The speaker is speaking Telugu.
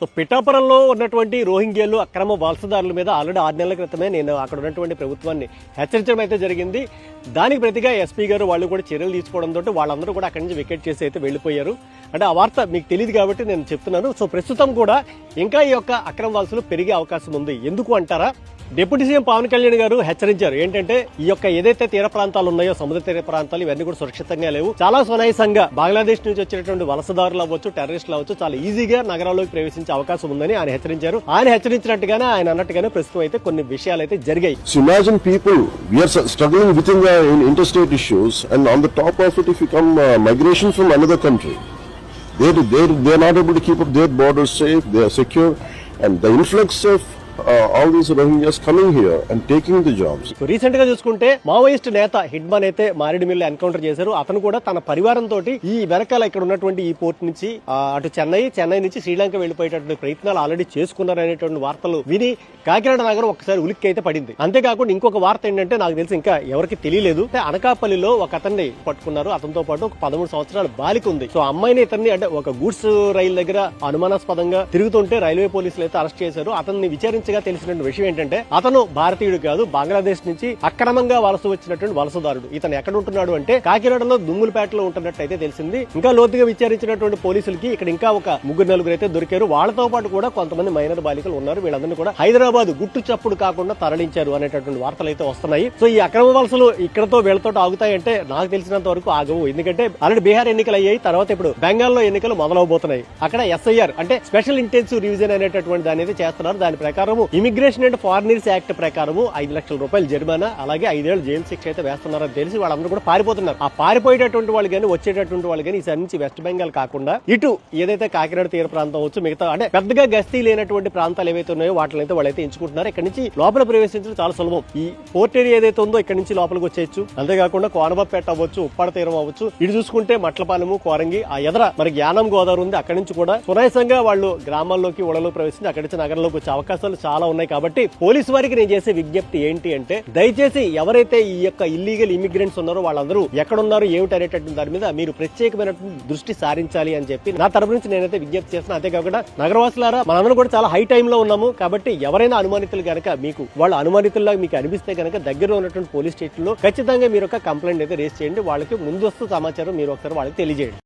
సో పిఠాపురంలో ఉన్నటువంటి రోహింగ్యాలు అక్రమ వలసదారుల మీద ఆల్రెడీ ఆరు నెలల క్రితమే నేను అక్కడ ఉన్నటువంటి ప్రభుత్వాన్ని హెచ్చరించడం అయితే జరిగింది. దానికి ప్రతిగా ఎస్పీ గారు వాళ్ళు కూడా చర్యలు తీసుకోవడంతో వాళ్ళందరూ కూడా అక్కడి నుంచి వికెట్ చేసి అయితే వెళ్ళిపోయారు. అంటే ఆ వార్త మీకు తెలియదు కాబట్టి నేను చెప్తున్నాను. సో ప్రస్తుతం కూడా ఇంకా ఈ యొక్క అక్రమ వలసలు పెరిగే అవకాశం ఉంది. ఎందుకు అంటారా? డిప్యూటీ సీఎం పవన్ కళ్యాణ్ గారు హెచ్చరించారు. ఏంటంటే ఈ యొక్క ఏదైతే తీర ప్రాంతాలు ఉన్నాయో సముద్ర తీర ప్రాంతాలు ఇవన్నీ కూడా సురక్షితంగా లేవు. చాలా సునాయసంగా బంగ్లాదేశ్ నుంచి వచ్చినటువంటి వలసదారులు అవ్వచ్చు టెర్రరిస్టులు అవ్వచ్చు చాలా ఈజీగా నగరాల్లోకి ప్రవేశించే అవకాశం ఉందని ఆయన హెచ్చరించారు. ఆయన హెచ్చరించినట్టుగానే ఆయన అన్నట్టుగానే ప్రస్తుతం అయితే కొన్ని విషయాలు అయితే జరిగాయి. So people people, we with in struggling within the in interstate issues, and on the top of it, if you they uh, migration from another country, they they they are not able to keep up their borders safe, they are secure, and the influx of all these Rohingyas coming here and taking the jobs so రీసెంట్గా చూసుకుంటే మావోయిస్ట్ నేత హిడ్మన్ అయితే మారేడుమిల్లి ఎన్కౌంటర్ చేశారు. అతను కూడా తన పరివారంతో ఈ వెనకాల ఇక్కడ ఉన్నటువంటి ఈ పోర్ట్ నుంచి అటు చెన్నై చెన్నై నుంచి శ్రీలంక వెళ్ళిపోయేటటువంటి ప్రయత్నాలు ఆల్రెడీ చేసుకున్నారు అనేటువంటి వార్తలు విని కాకినాడ నగరం ఒకసారి ఉలిక్కి అయితే పడింది. అంతేకాకుండా ఇంకొక వార్త ఏంటంటే నాకు తెలిసి ఇంకా ఎవరికి తెలియలేదు. అనకాపల్లిలో ఒక అతన్ని పట్టుకున్నారు. అతనితో పాటు ఒక పదమూడు సంవత్సరాల బాలిక ఉంది. సో అమ్మాయిని ఇతన్ని అంటే ఒక గూడ్స్ రైలు దగ్గర అనుమానాస్పదంగా తిరుగుతుంటే రైల్వే పోలీసులు అయితే అరెస్ట్ చేశారు. అతన్ని విచారించగా తెలిసినటువంటి విషయం ఏంటంటే అతను భారతీయుడు కాదు బంగ్లాదేశ్ నుంచి అక్రమంగా వలస వచ్చినటువంటి వలసదారుడు. ఇతను ఎక్కడ ఉంటున్నాడు అంటే కాకినాడలో దుమ్ములపేటలో ఉంటున్నట్టు అయితే తెలిసింది. ఇంకా లోతుగా విచారించినటువంటి పోలీసులకి ఇక్కడ ఇంకా ఒక ముగ్గురు నలుగురు అయితే దొరికారు. వాళ్ళతో పాటు కూడా కొంతమంది మైనర్ బాలికలు ఉన్నారు. వీళ్ళందరినీ కూడా హైదరాబాద్ గుట్టు చప్పుడు కాకుండా తరలించారు అనేటటువంటి వార్తలు అయితే వస్తున్నాయి. సో ఈ అక్రమ వలసలు ఇక్కడతో వీళ్ళతో ఆగుతాయంటే నాకు తెలిసినంత వరకు ఆగవు. ఎందుకంటే ఆల్రెడీ బీహార్ ఎన్నికలు అయ్యాయి. తర్వాత ఇప్పుడు బెంగాల్లో ఎన్నికలు మొదలవబోతున్నాయి. అక్కడ ఎస్ఐఆర్ అంటే స్పెషల్ ఇంటెన్సివ్ రివిజన్ అనేటటువంటి దాని అయితే చేస్తున్నారు. దాని ప్రకారం ఇమిగ్రేషన్ అండ్ ఫారినర్స్ యాక్ట్ ప్రకారము ఐదు లక్షల రూపాయలు జరిమానా అలాగే ఐదేళ్ళు జైలు శిక్ష అయితే వేస్తున్నారని తెలిసి వాళ్ళందరూ కూడా పారిపోతున్నారు. ఆ పారిపోయేటటువంటి వాళ్ళు కానీ వచ్చేటటువంటి వాళ్ళు కానీ ఈసారి నుంచి వెస్ట్ బెంగాల్ కాకుండా ఇటు ఏదైతే కాకినాడ తీర ప్రాంతం వచ్చు మిగతా అంటే పెద్దగా గస్తీ లేనటువంటి ప్రాంతాలు ఏవైతే ఉన్నాయో వాటిని అయితే వాళ్ళైతే ఎంచుకుంటున్నారు. ఇక్కడ నుంచి లోపల ప్రవేశించడం చాలా సులభం. ఈ పోర్ట్ ఏరియా ఏదైతే ఉందో ఇక్కడ నుంచి లోపలికి వచ్చేయచ్చు. అంతేకాకుండా కోనబపేట అవ్వచ్చు ఉప్పాడ తీరం అవ్వచ్చు. ఇటు చూసుకుంటే మట్లపాలెము కోరంగి ఆ ఎదర మరి జ్ఞానం గోదావరి ఉంది. అక్కడి నుంచి కూడా సునాయసంగా వాళ్ళు గ్రామాల్లోకి ఊళ్ళలో ప్రవేశించి అక్కడి నుంచి నగరంలోకి వచ్చే అవకాశాలు చాలా ఉన్నాయి కాబట్టి పోలీసు వారికి నేను చేసే విజ్ఞప్తి ఏంటి అంటే దయచేసి ఎవరైతే ఈ యొక్క ఇల్లీగల్ ఇమిగ్రెంట్స్ ఉన్నారో వాళ్ళందరూ ఎక్కడున్నారు ఏమిటి అనేటటువంటి దాని మీద మీరు ప్రత్యేకమైనటువంటి దృష్టి సారించాలి అని చెప్పి నా తరపు నుంచి నేనైతే విజ్ఞప్తి చేస్తున్నా. అంతేకాకుండా నగరవాసులారా మనందరం కూడా చాలా హై టైంలో ఉన్నాము కాబట్టి ఎవరైనా అనుమానితులు కనుక మీకు వాళ్ళ అనుమానితుల్లా మీకు అనిపిస్తే కనుక దగ్గరలో ఉన్నటువంటి పోలీస్ స్టేషన్లో ఖచ్చితంగా మీరు ఒక కంప్లైంట్ అయితే రేస్ చేయండి. వాళ్ళకి ముందస్తు సమాచారం మీరు ఒకసారి వాళ్ళకి తెలియజేయండి.